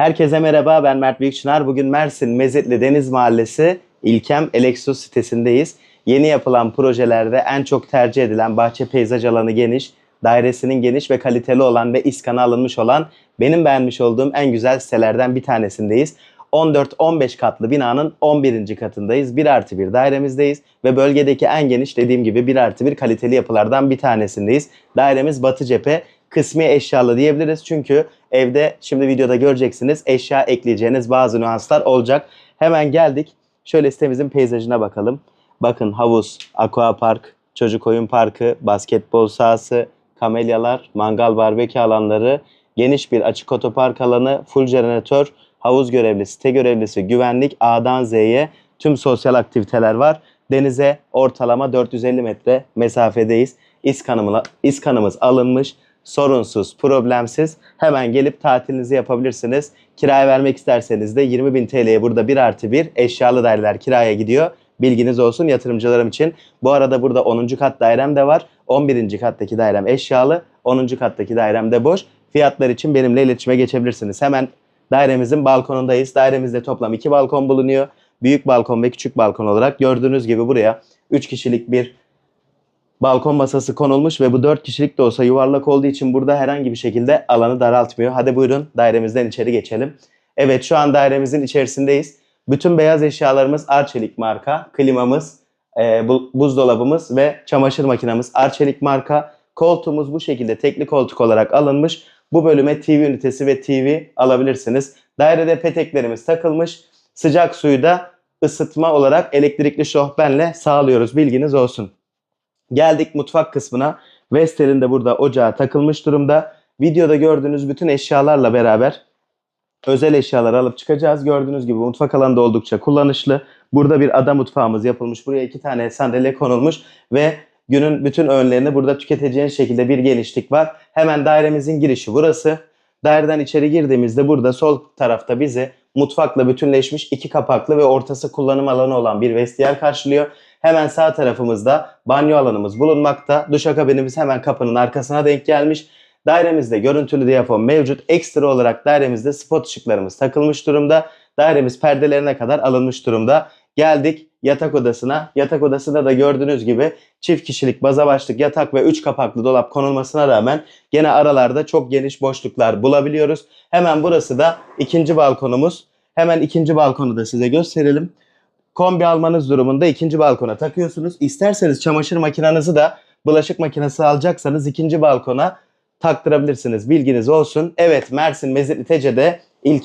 Herkese merhaba ben Mert Büyükçınar. Bugün Mersin Mezitli Deniz Mahallesi İlkem Eleksu sitesindeyiz. Yeni yapılan projelerde en çok tercih edilen bahçe peyzaj alanı geniş, dairesinin geniş ve kaliteli olan ve iskana alınmış olan benim beğenmiş olduğum en güzel sitelerden bir tanesindeyiz. 14-15 katlı binanın 11. katındayız. 1 artı 1 dairemizdeyiz ve bölgedeki en geniş dediğim gibi 1 artı 1 kaliteli yapılardan bir tanesindeyiz. Dairemiz batı cephe kısmi eşyalı diyebiliriz. Çünkü evde şimdi videoda göreceksiniz eşya ekleyeceğiniz bazı nüanslar olacak. Hemen geldik. Şöyle sitemizin peyzajına bakalım. Bakın havuz, aqua park, çocuk oyun parkı, basketbol sahası, kamelyalar, mangal barbekü alanları, geniş bir açık otopark alanı, full jeneratör, havuz görevlisi, site görevlisi, güvenlik A'dan Z'ye tüm sosyal aktiviteler var. Denize ortalama 450 metre mesafedeyiz. İskanımla, iskanımız alınmış. Sorunsuz, problemsiz. Hemen gelip tatilinizi yapabilirsiniz. Kiraya vermek isterseniz de 20.000 TL'ye burada 1 artı 1 eşyalı daireler kiraya gidiyor. Bilginiz olsun yatırımcılarım için. Bu arada burada 10. kat dairem de var. 11. kattaki dairem eşyalı. 10. kattaki dairem de boş. Fiyatlar için benimle iletişime geçebilirsiniz. Hemen dairemizin balkonundayız. Dairemizde toplam 2 balkon bulunuyor. Büyük balkon ve küçük balkon olarak gördüğünüz gibi buraya 3 kişilik bir balkon masası konulmuş ve bu 4 kişilik de olsa yuvarlak olduğu için burada herhangi bir şekilde alanı daraltmıyor. Hadi buyurun dairemizden içeri geçelim. Evet şu an dairemizin içerisindeyiz. Bütün beyaz eşyalarımız Arçelik marka. Klimamız, e, bu- buzdolabımız ve çamaşır makinamız Arçelik marka. Koltuğumuz bu şekilde tekli koltuk olarak alınmış. Bu bölüme TV ünitesi ve TV alabilirsiniz. Dairede peteklerimiz takılmış. Sıcak suyu da ısıtma olarak elektrikli şofbenle sağlıyoruz. Bilginiz olsun. Geldik mutfak kısmına. Vestel'in de burada ocağı takılmış durumda. Videoda gördüğünüz bütün eşyalarla beraber özel eşyalar alıp çıkacağız. Gördüğünüz gibi mutfak alanı da oldukça kullanışlı. Burada bir ada mutfağımız yapılmış. Buraya iki tane sandalye konulmuş ve günün bütün öğünlerini burada tüketeceğiniz şekilde bir genişlik var. Hemen dairemizin girişi burası. Daireden içeri girdiğimizde burada sol tarafta bizi mutfakla bütünleşmiş iki kapaklı ve ortası kullanım alanı olan bir vestiyer karşılıyor. Hemen sağ tarafımızda banyo alanımız bulunmakta. Duşakabinimiz hemen kapının arkasına denk gelmiş. Dairemizde görüntülü diyafon mevcut. Ekstra olarak dairemizde spot ışıklarımız takılmış durumda. Dairemiz perdelerine kadar alınmış durumda. Geldik yatak odasına. Yatak odasında da gördüğünüz gibi çift kişilik baza başlık yatak ve 3 kapaklı dolap konulmasına rağmen gene aralarda çok geniş boşluklar bulabiliyoruz. Hemen burası da ikinci balkonumuz. Hemen ikinci balkonu da size gösterelim. Kombi almanız durumunda ikinci balkona takıyorsunuz. İsterseniz çamaşır makinenizi de bulaşık makinesi alacaksanız ikinci balkona taktırabilirsiniz. Bilginiz olsun. Evet Mersin Mezitli Tece'de İlkem